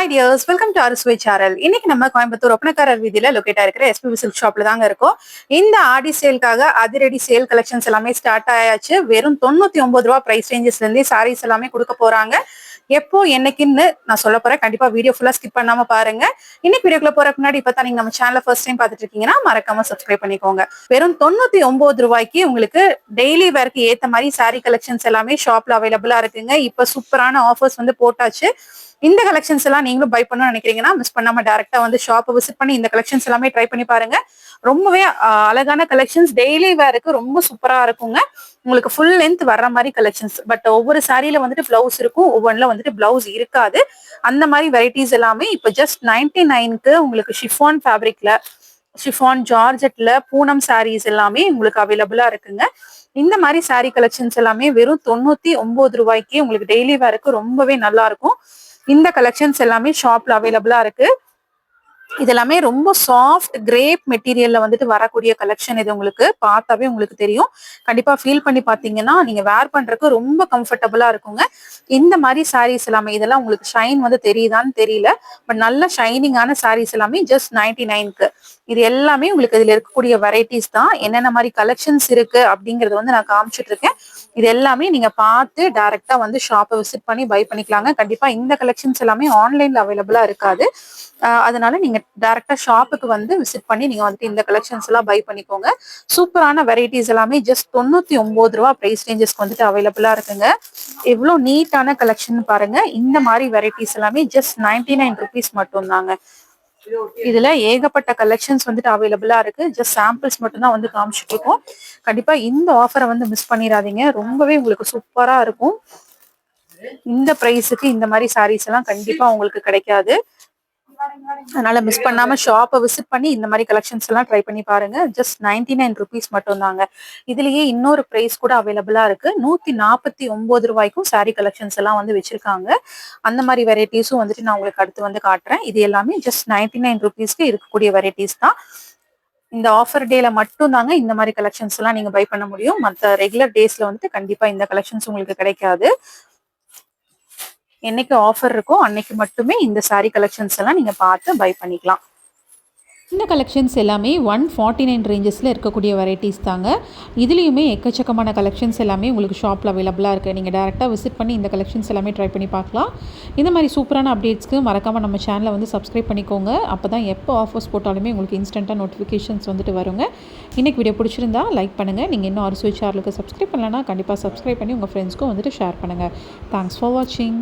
Hi dears welcome to Arusuvai channel இன்னைக்கு நம்ம கோயம்புத்தூர் ஒப்பனக்காரர் வீதியில லொகேட் இருக்கிற எஸ்பிபி சில்க் ஷாப்ல தாங்க இருக்கும். இந்த ஆடி சேலுக்காக அதிரடி சேல் கலெக்ஷன்ஸ் எல்லாமே ஸ்டார்ட் ஆயாச்சு. வெறும் தொண்ணூத்தி ஒன்பது ரூபா பிரைஸ் ரேஞ்சஸ்ல இருந்து சாரீஸ் எல்லாமே கொடுக்க போறாங்க. எப்போ என்னைக்குன்னு நான் சொல்ல போறேன். கண்டிப்பா வீடியோ ஃபுல்லா ஸ்கிப் பண்ணாம பாருங்க. இன்னைக்கு வீடியோக்குள்ள போற முன்னாடி இப்ப தான் நீங்க நம்ம சேனல ஃபர்ஸ்ட் டைம் பாத்துட்டு இருக்கீங்கன்னா மறக்காம சப்ஸ்கிரைப் பண்ணிக்கோங்க. வெறும் தொண்ணூத்தி ஒன்பது ரூபாய்க்கு உங்களுக்கு டெய்லி வேர்க்கு ஏத்த மாதிரி saree கலெக்ஷன்ஸ் எல்லாமே ஷாப்ல அவைலபிளா இருக்குங்க. இப்ப சூப்பரான ஆஃபர்ஸ் வந்து போட்டாச்சு. இந்த கலெக்ஷன்ஸ் எல்லாம் நீங்களும் பை பண்ணணும்னு நினைக்கிறீங்கன்னா மிஸ் பண்ணாம டேரக்டா வந்து ஷாப்பை விசிட் பண்ணி இந்த கலெக்ஷன்ஸ் எல்லாமே ட்ரை பண்ணி பாருங்க. ரொம்பவே அழகான கலெக்ஷன்ஸ் டெய்லி வேருக்கு ரொம்ப சூப்பரா இருக்குங்க. உங்களுக்கு ஃபுல் லென்த் வர்ற மாதிரி கலெக்ஷன்ஸ் பட் ஒவ்வொரு சாரியில வந்துட்டு பிளவுஸ் இருக்கும். ஒவ்வொன்றுல வந்துட்டு பிளவுஸ் இருக்காது. அந்த மாதிரி வெரைட்டிஸ் எல்லாமே இப்போ ஜஸ்ட் நைன்டி நைனுக்கு உங்களுக்கு ஷிஃபான் ஃபேப்ரிக்ல ஷிஃபான் ஜார்ஜெட்ல பூனம் சாரீஸ் எல்லாமே உங்களுக்கு அவைலபிளா இருக்குங்க. இந்த மாதிரி saree கலெக்ஷன்ஸ் எல்லாமே வெறும் தொண்ணூத்தி ஒன்பது ரூபாய்க்கு உங்களுக்கு டெய்லி வேருக்கு ரொம்பவே நல்லா இருக்கும். இந்த கலெக்ஷன்ஸ் எல்லாமே ஷாப்ல அவைலபிளா இருக்கு. இதெல்லாமே ரொம்ப சாஃப்ட் கிரேப் மெட்டீரியல்ல வந்துட்டு வரக்கூடிய கலெக்ஷன் இது உங்களுக்கு பார்த்தாவே உங்களுக்கு தெரியும். கண்டிப்பா ஃபீல் பண்ணி பாத்தீங்கன்னா நீங்க வேர் பண்றதுக்கு ரொம்ப கம்ஃபர்டபுளா இருக்குங்க. இந்த மாதிரி சாரீஸ் எல்லாமே இதெல்லாம் உங்களுக்கு ஷைன் வந்து தெரியுதான்னு தெரியல. பட் நல்ல ஷைனிங்கான சாரீஸ் எல்லாமே ஜஸ்ட் நைன்டி நைன்க்கு இது எல்லாமே உங்களுக்கு இதுல இருக்கக்கூடிய வெரைட்டிஸ் தான். என்னென்ன மாதிரி கலெக்ஷன்ஸ் இருக்கு அப்படிங்கறது வந்து நான் காமிச்சிட்டு இருக்கேன். இது எல்லாமே நீங்க பார்த்து டைரக்டா வந்து ஷாப்பை விசிட் பண்ணி பை பண்ணிக்கலாங்க. கண்டிப்பா இந்த கலெக்ஷன்ஸ் எல்லாமே ஆன்லைன்ல அவைலபிளா இருக்காது. அதனால நீங்க டேரக்டா ஷாப்புக்கு வந்து விசிட் பண்ணி நீங்க வந்துட்டு இந்த கலெக்ஷன்ஸ் எல்லாம் பை பண்ணிக்கோங்க. சூப்பரான வெரைட்டிஸ் எல்லாமே ஜஸ்ட் தொண்ணூத்தி ஒன்பது ரூபா பிரைஸ் ரேஞ்சஸ்க்கு வந்துட்டு அவைலபிளா இருக்குங்க. எவ்வளவு நீட்டான கலெக்ஷன் பாருங்க. இந்த மாதிரி வெரைட்டிஸ் எல்லாமே ஜஸ்ட் நைன்டி நைன் ருபீஸ் மட்டும் தாங்க இதுல ஏகப்பட்ட கலெக்ஷன்ஸ் வந்துட்டு அவைலபிளா இருக்கு. ஜஸ்ட் சாம்பிள்ஸ் மட்டும் தான் வந்து காமிச்சிட்டு இருக்கோம் கண்டிப்பா இந்த ஆஃபரை வந்து மிஸ் பண்ணிடாதீங்க. ரொம்பவே உங்களுக்கு சூப்பரா இருக்கும். இந்த பிரைஸுக்கு இந்த மாதிரி சாரீஸ் எல்லாம் கண்டிப்பா உங்களுக்கு கிடைக்காது. அதனால மிஸ் பண்ணாம ஷாப்பை விசிட் பண்ணி இந்த மாதிரி கலெக்ஷன்ஸ் எல்லாம் ட்ரை பண்ணி பாருங்க. ஜஸ்ட் நைன்டி நைன் ருபீஸ் மட்டும் தாங்க இதுலயே இன்னொரு பிரைஸ் கூட அவைலபிளா இருக்கு. நூத்தி நாற்பத்தி ஒன்பது ரூபாய்க்கும் saree கலெக்ஷன்ஸ் எல்லாம் வந்து வச்சிருக்காங்க. அந்த மாதிரி வெரைட்டிஸும் வந்துட்டு நான் உங்களுக்கு அடுத்து வந்து காட்டுறேன். இது எல்லாமே ஜஸ்ட் நைன்டி நைன் ருபீஸ்க்கு இருக்கக்கூடிய வெரைட்டிஸ் தான். இந்த ஆஃபர் டேல மட்டும் தாங்க இந்த மாதிரி கலெக்ஷன்ஸ் எல்லாம் நீங்க பை பண்ண முடியும். மற்ற ரெகுலர் டேஸ்ல வந்துட்டு கண்டிப்பா இந்த கலெக்ஷன்ஸ் உங்களுக்கு கிடைக்காது. என்னைக்கு ஆஃபர் இருக்கோ அன்னைக்கு மட்டுமே இந்த சாரீ கலெக்ஷன்ஸ் எல்லாம் நீங்கள் பார்த்து பை பண்ணிக்கலாம். இந்த கலெக்ஷன்ஸ் எல்லாமே ஒன் ஃபார்ட்டி நைன் ரேஞ்சஸில் இருக்கக்கூடிய வெரைட்டிஸ் தாங்க. இதுலேயுமே எக்கச்சக்கமான கலெக்ஷன்ஸ் எல்லாமே உங்களுக்கு ஷாப்பில் அவைலபிளாக இருக்குது நீங்கள் டேரெக்டாக விசிட் பண்ணி இந்த கலெக்ஷன்ஸ் எல்லாமே ட்ரை பண்ணி பார்க்கலாம். இந்த மாதிரி சூப்பரான அப்டேட்ஸ்க்கு மறக்காமல் நம்ம சேனலை வந்து சப்ஸ்கிரைப் பண்ணிக்கோங்க. அப்போ தான் எப்போ ஆஃபர்ஸ் போட்டாலுமே உங்களுக்கு இன்ஸ்டண்ட்டாக நோட்டிஃபிகேஷன்ஸ் வந்துட்டு வருங்க. இன்றைக்கி வீடியோ பிடிச்சிருந்தா லைக் பண்ணுங்கள் நீங்கள் இன்னும் ஆர்சுவை சேனலுக்கு சப்ஸ்கிரைப் பண்ணலன்னா கண்டிப்பாக சப்ஸ்கிரைப் பண்ணி உங்கள் ஃப்ரெண்ட்ஸ்க்கும் வந்துட்டு ஷேர் பண்ணுங்கள் தேங்க்ஸ் ஃபார் வாட்சிங்